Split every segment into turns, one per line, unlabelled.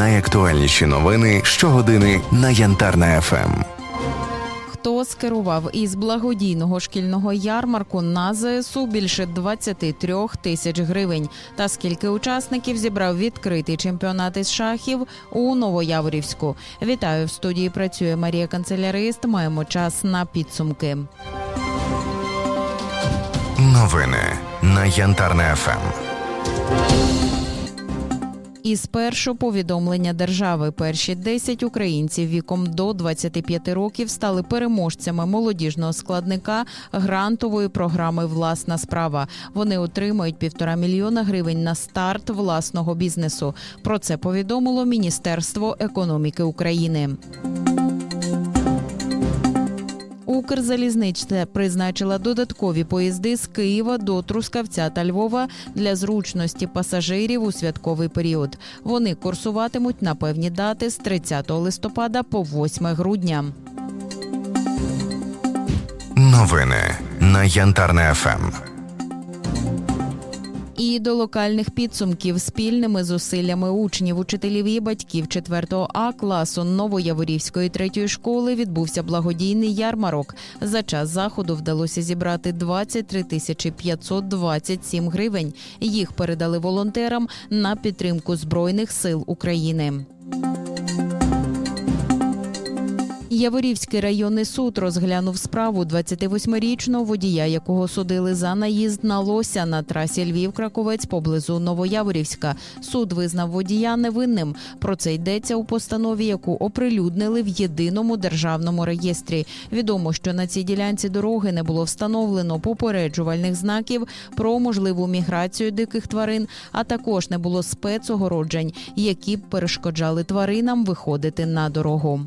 Найактуальніші новини щогодини на Янтарна ФМ.
Хто скерував із благодійного шкільного ярмарку на ЗСУ більше 23 тисяч гривень? Та скільки учасників зібрав відкритий чемпіонат із шахів у Новояворівську? Вітаю в студії. Працює Марія Канцелярист. Маємо час на підсумки.
Новини на Янтарна ФМ.
І спершу повідомлення держави. Перші 10 українців віком до 25 років стали переможцями молодіжного складника грантової програми Власна справа. Вони отримають півтора мільйона гривень на старт власного бізнесу. Про це повідомило Міністерство економіки України. Укрзалізниця призначила додаткові поїзди з Києва до Трускавця та Львова для зручності пасажирів у святковий період. Вони курсуватимуть на певні дати з 30 листопада по 8 грудня.
Новини на Янтарне ФМ.
І до локальних підсумків спільними зусиллями учнів, учителів і батьків 4 А класу Новояворівської третьої школи відбувся благодійний ярмарок. За час заходу вдалося зібрати 23 тисячі 527 гривень. Їх передали волонтерам на підтримку збройних сил України. Яворівський районний суд розглянув справу 28-річного водія, якого судили за наїзд на лося на трасі Львів-Краковець поблизу Новояворівська. Суд визнав водія невинним. Про це йдеться у постанові, яку оприлюднили в єдиному державному реєстрі. Відомо, що на цій ділянці дороги не було встановлено попереджувальних знаків про можливу міграцію диких тварин, а також не було спецогороджень, які б перешкоджали тваринам виходити на дорогу.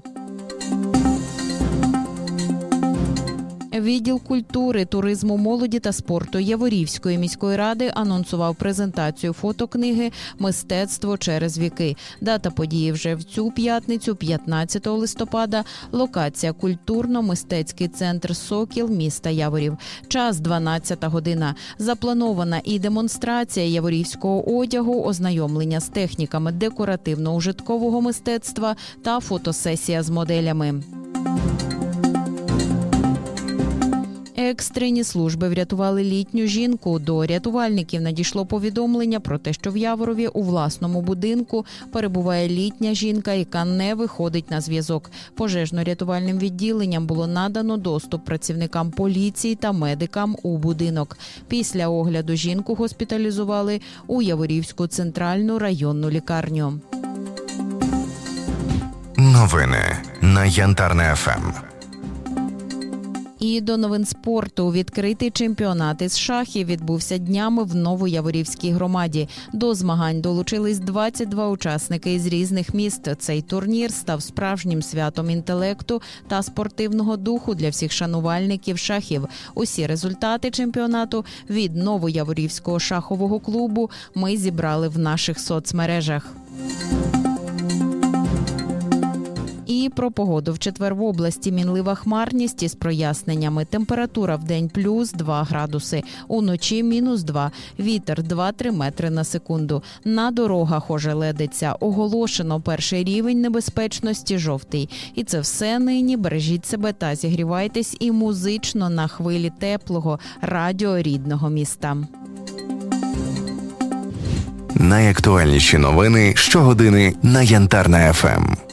Відділ культури, туризму, молоді та спорту Яворівської міської ради анонсував презентацію фотокниги Мистецтво через віки. Дата події вже в цю п'ятницю, 15 листопада. Локація культурно-мистецький центр Сокіл міста Яворів. Час 12 година. Запланована і демонстрація яворівського одягу, ознайомлення з техніками декоративно-ужиткового мистецтва та фотосесія з моделями. Екстрені служби врятували літню жінку. До рятувальників надійшло повідомлення про те, що в Яворові у власному будинку перебуває літня жінка, яка не виходить на зв'язок. Пожежно-рятувальним відділенням було надано доступ працівникам поліції та медикам у будинок. Після огляду жінку госпіталізували у Яворівську центральну районну лікарню.
Новини на Янтарна ФМ.
І до новин спорту відкритий чемпіонат із шахів відбувся днями в Новояворівській громаді. До змагань долучились 22 учасники із різних міст. Цей турнір став справжнім святом інтелекту та спортивного духу для всіх шанувальників шахів. Усі результати чемпіонату від Новояворівського шахового клубу ми зібрали в наших соцмережах. І про погоду в четвер в області мінлива хмарність із проясненнями. Температура в день плюс 2 градуси, уночі мінус 2, вітер 2-3 метри на секунду. На дорогах ожеледиться. Оголошено перший рівень небезпечності жовтий. І це все нині. Бережіть себе та зігрівайтесь і музично на хвилі теплого радіо рідного міста.
Найактуальніші новини щогодини на Янтарна ФМ.